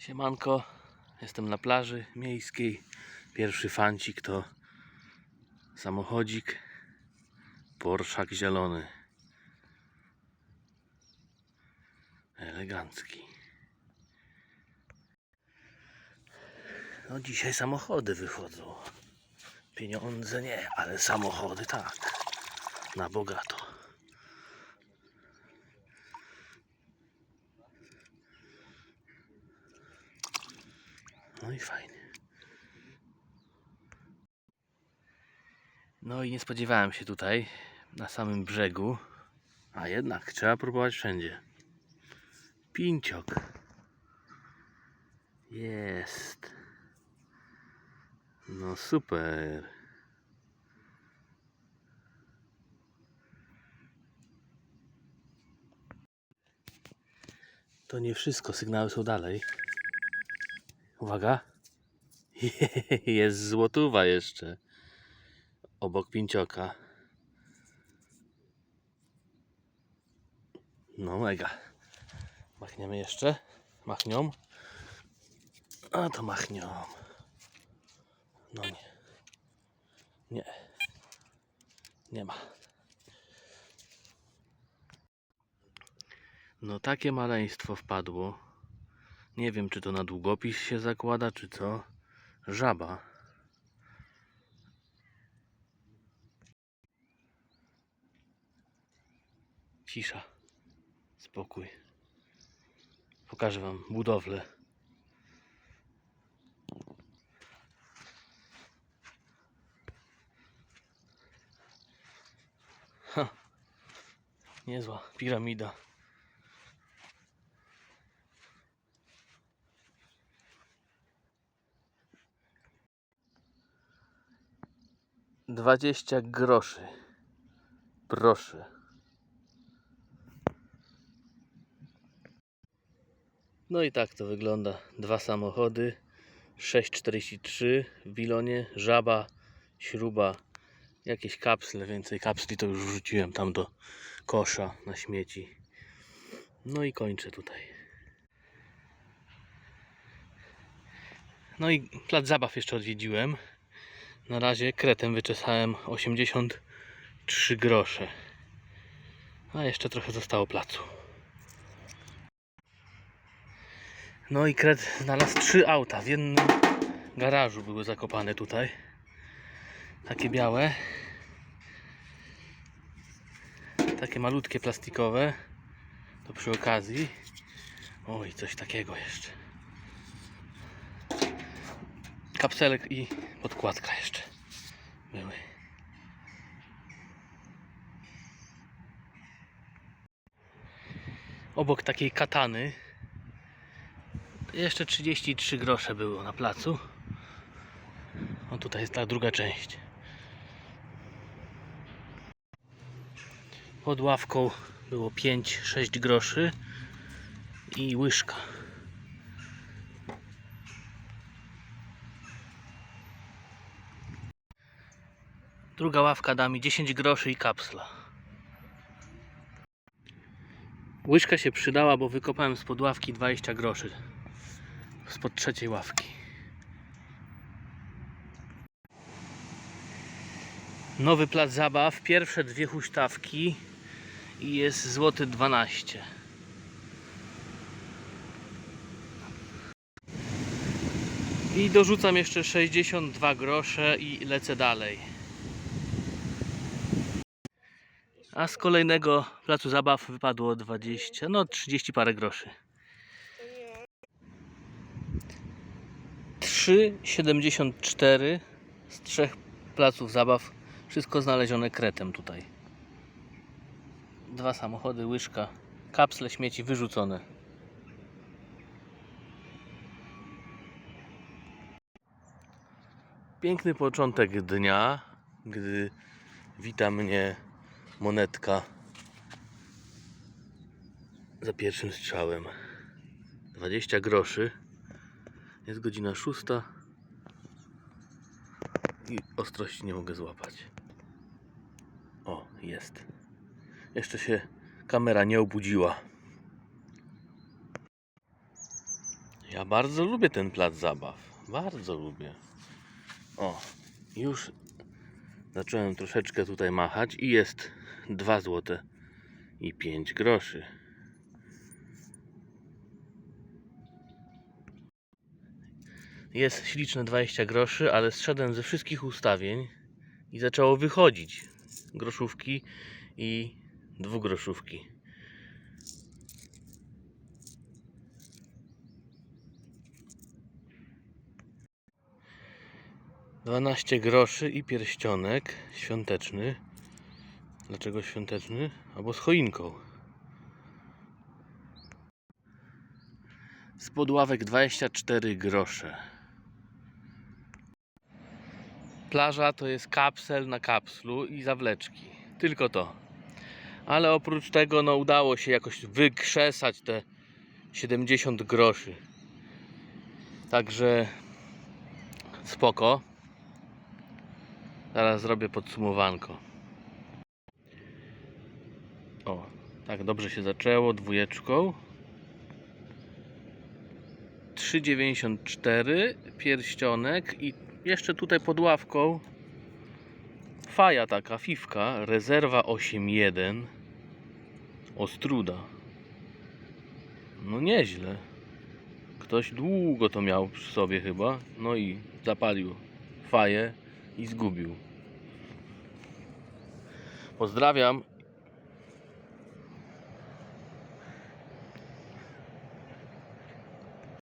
Siemanko, jestem na plaży miejskiej. Pierwszy fancik to samochodzik Porszak zielony. Elegancki. No dzisiaj samochody wychodzą. Pieniądze nie, ale samochody tak. Na bogato. No i fajnie. No i nie spodziewałem się tutaj, na samym brzegu, a jednak trzeba próbować wszędzie. Pinciok. Jest. No super. To nie wszystko, sygnały są dalej. Uwaga. Jest złotówa jeszcze. Obok pięcioka. No mega. Machniemy jeszcze. Machnią. A to machnią. No nie. Nie. Nie ma. No takie maleństwo wpadło. Nie wiem, czy to na długopis się zakłada, czy co. Żaba. Cisza. Spokój. Pokażę Wam budowlę. Ha. Niezła piramida. Dwadzieścia groszy. Proszę. No i tak to wygląda. Dwa samochody. 643 w bilonie. Żaba, śruba, jakieś kapsle. Więcej kapsli to już wrzuciłem tam do kosza na śmieci. No i kończę tutaj. No i plac zabaw jeszcze odwiedziłem. Na razie kretem wyczesałem 83 grosze. A jeszcze trochę zostało placu. No i kret znalazł trzy auta. W jednym garażu były zakopane tutaj. Takie białe. Takie malutkie plastikowe. To przy okazji. Oj, coś takiego jeszcze. Kapselek i podkładka jeszcze były. Obok takiej katany jeszcze 33 grosze było na placu. O tutaj jest ta druga część. Pod ławką było 5-6 groszy i łyżka. Druga ławka da mi 10 groszy i kapsla. Łyżka się przydała, bo wykopałem spod ławki 20 groszy. Spod trzeciej ławki. Nowy plac zabaw, pierwsze dwie huśtawki i jest złoty 12. I dorzucam jeszcze 62 grosze i lecę dalej. A z kolejnego placu zabaw wypadło 20, no 30 parę groszy. 3,74 z trzech placów zabaw. Wszystko znalezione kretem tutaj. Dwa samochody, łyżka, kapsle śmieci wyrzucone. Piękny początek dnia, gdy wita mnie monetka za pierwszym strzałem. 20 groszy. Jest godzina szósta i ostrości nie mogę złapać. O, jest. Jeszcze się kamera nie obudziła. Ja bardzo lubię ten plac zabaw. Bardzo lubię. O, już zacząłem troszeczkę tutaj machać i jest 2 złote i 5 groszy. Jest śliczne 20 groszy, ale zszedłem ze wszystkich ustawień i zaczęło wychodzić groszówki i dwugroszówki. Dwanaście groszy i pierścionek świąteczny. Dlaczego świąteczny? Albo z choinką. Z podławek 24 grosze. Plaża to jest kapsel na kapslu i zawleczki. Tylko to. Ale oprócz tego no udało się jakoś wykrzesać te 70 groszy. Także spoko. Zaraz zrobię podsumowanko. O, tak dobrze się zaczęło dwójeczką. 3,94 pierścionek i jeszcze tutaj pod ławką faja taka, fifka, rezerwa 8.1 Ostruda. No nieźle. Ktoś długo to miał przy sobie chyba, no i zapalił faję i zgubił. Pozdrawiam